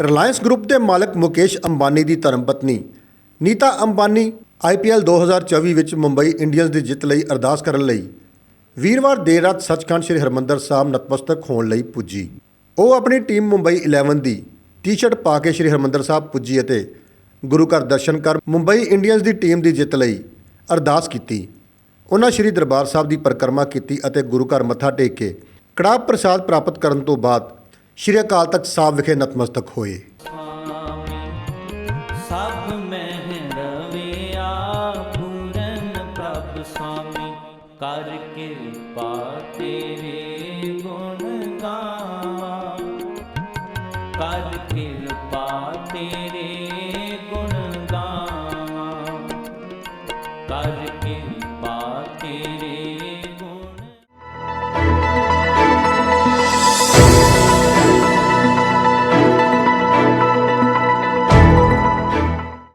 Reliance group ਦੇ ਮਾਲਕ ਮੁਕੇਸ਼ ਅੰਬਾਨੀ ਦੀ ਧਰਮਪਤਨੀ। ਨੀਤਾ ਅੰਬਾਨੀ ਆਈਪੀਐਲ 2024 ਵਿੱਚ ਮੁੰਬਈ ਇੰਡੀਅਨਸ ਦੀ ਜਿੱਤ ਲਈ ਅਰਦਾਸ ਕਰਨ ਲਈ। ਵੀਰਵਾਰ ਦੇਰ ਰਾਤ ਸੱਚਖੰਡ ਸ੍ਰੀ ਹਰਮੰਦਰ ਸਾਹਿਬ ਨਤਮਸਤਕ ਹੋਣ ਲਈ ਪੁੱਜੀ। ਉਹ ਆਪਣੀ ਟੀਮ ਮੁੰਬਈ 11 ਦੀ ਟੀ-ਸ਼ਰਟ ਪਾ ਕੇ ਸ੍ਰੀ ਹਰਮੰਦਰ ਸਾਹਿਬ ਪੁੱਜੀ ਅਤੇ ਗੁਰੂ ਘਰ ਦਰਸ਼ਨ ਕਰ ਮੁੰਬਈ ਇੰਡੀਅਨਸ ਦੀ ਟੀਮ ਦੀ ਜਿੱਤ ਲਈ ਅਰਦਾਸ ਕੀਤੀ। ਉਹਨਾਂ ਸ੍ਰੀ ਦਰਬਾਰ ਸਾਹਿਬ ਦੀ ਪਰਿਕਰਮਾ ਕੀਤੀ ਅਤੇ ਗੁਰੂ ਘਰ ਮੱਥਾ ਟੇਕ ਕੇ ਕੜਾਹ ਪ੍ਰਸਾਦ ਪ੍ਰਾਪਤ ਕਰਨ ਤੋਂ ਬਾਅਦ ਸ੍ਰੀ ਅਕਾਲ ਤਖਤ ਸਾਹਿਬ ਵਿਖੇ ਨਤਮਸਤਕ ਹੋਏ। ਸੁਆਮੀ ਸਭ ਮਹਿ ਰਵਿਆ, ਪੂਰਨ ਪ੍ਰਭ ਸੁਆਮੀ ਕਰ ਕਿਰਪਾ ਤੇਰੇ ਗੁਣ ਗਾਵਾਂ। ਕਰ ਕਿਰਪਾ ਤੇਰੇ ਗੁਣ ਗਾਵਾਂ। ਕਰ ਕਿਰਪਾ